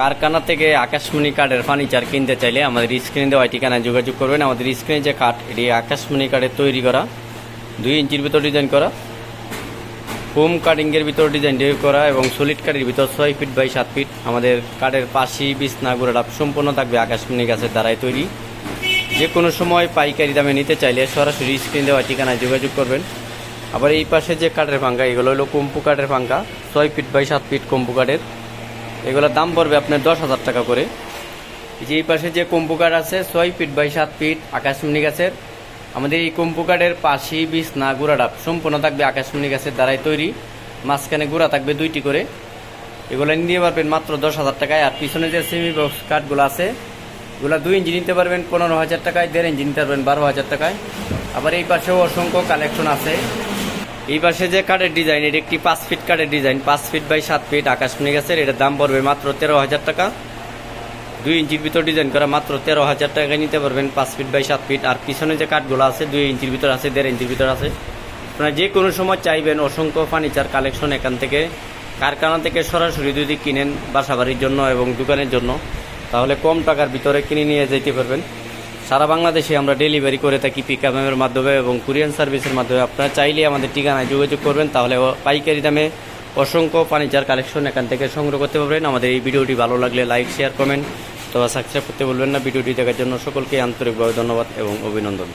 কারখানা থেকে আকাশমণি কাঠের ফার্নিচার কিনতে চাইলে আমাদের স্ক্রিনে দেওয়া ঠিকানায় যোগাযোগ করবেন। আমাদের স্ক্রিনে যে কাঠ, এটি আকাশমণি কাঠের তৈরি করা। দুই ইঞ্চির ভিতর ডিজাইন করা। হোম কাটিংয়ের ভিতর ডিজাইন করা এবং সলিড কাঠের ভিতর ছয় ফিট বাই সাত ফিট আমাদের কাঠের পাশি বিছনা গুড়াটা সম্পূর্ণ থাকবে আকাশমণি গাছের দ্বারাই তৈরি। যে কোনো সময় পাইকারি দামে নিতে চাইলে সরাসরি স্ক্রিন দেওয়া ঠিকানায় যোগাযোগ করবেন। আবার এই পাশে যে কাঠের পাঙ্কা এগুলো হলো কম্পু কাঠের পাঙ্কা ছয় ফিট বাই সাত ফিট কম্পু কাঠের। এগুলোর দাম পড়বে আপনার দশ হাজার টাকা করে। যে এই পাশে যে কম্পু কাঠ আছে, ছয় ফিট বাই সাত ফিট আকাশমণি গাছের। আমাদের এই কম্পু কাঠের পাশি বিছনা গুড়াডাপ সম্পূর্ণ থাকবে আকাশমণি গাছের দ্বারাই তৈরি। মাঝখানে গুঁড়া থাকবে দুইটি করে। এগুলো নিতে পারবেন মাত্র দশ হাজার টাকায়। আর পিছনে যে সেমি বক্স কাঠগুলো আছে, এগুলো দুই ইঞ্চি নিতে পারবেন পনেরো হাজার টাকায়, দেড় ইঞ্চি নিতে পারবেন বারো হাজার টাকায়। আবার এই পাশেও অসংখ্য কালেকশন আছে। এই পাশে যে কাঠের ডিজাইন এটি একটি পাঁচ ফিট কাঠের ডিজাইন পাঁচ ফিট বাই সাত ফিট আকাশ আকাশমণি গাছের এটার দাম পড়বে মাত্র তেরো হাজার টাকা। দুই ইঞ্চির ভিতর ডিজাইন করা মাত্র তেরো হাজার টাকায় নিতে পারবেন পাঁচ ফিট বাই সাত ফিট আর পিছনে যে কাঠগুলো আছে, দুই ইঞ্চির ভিতর আছে, দেড় ইঞ্চির ভিতর আছে। আপনারা যে কোনো সময় চাইবেন অসংখ্য ফার্নিচার কালেকশন এখান থেকে। কারখানা থেকে সরাসরি যদি কিনেন বাসাবাড়ির জন্য এবং দোকানের জন্য, তাহলে কম টাকার ভিতরে কিনে নিয়ে যেতে পারবেন। সারা বাংলাদেশে আমরা ডেলিভারি করে থাকি পিক আপের মাধ্যমে এবং কুরিয়ান সার্ভিসের মাধ্যমে। আপনারা চাইলে আমাদের ঠিকানায় যোগাযোগ করবেন, তাহলে পাইকারি দামে অসংখ্য ফার্নিচার কালেকশন এখান থেকে সংগ্রহ করতে পারবেন। আমাদের এই ভিডিওটি ভালো লাগলে লাইক শেয়ার কমেন্ট অথবা সাবস্ক্রাইব করতে বলবেন না। ভিডিওটি দেখার জন্য সকলকে আন্তরিকভাবে ধন্যবাদ এবং অভিনন্দন।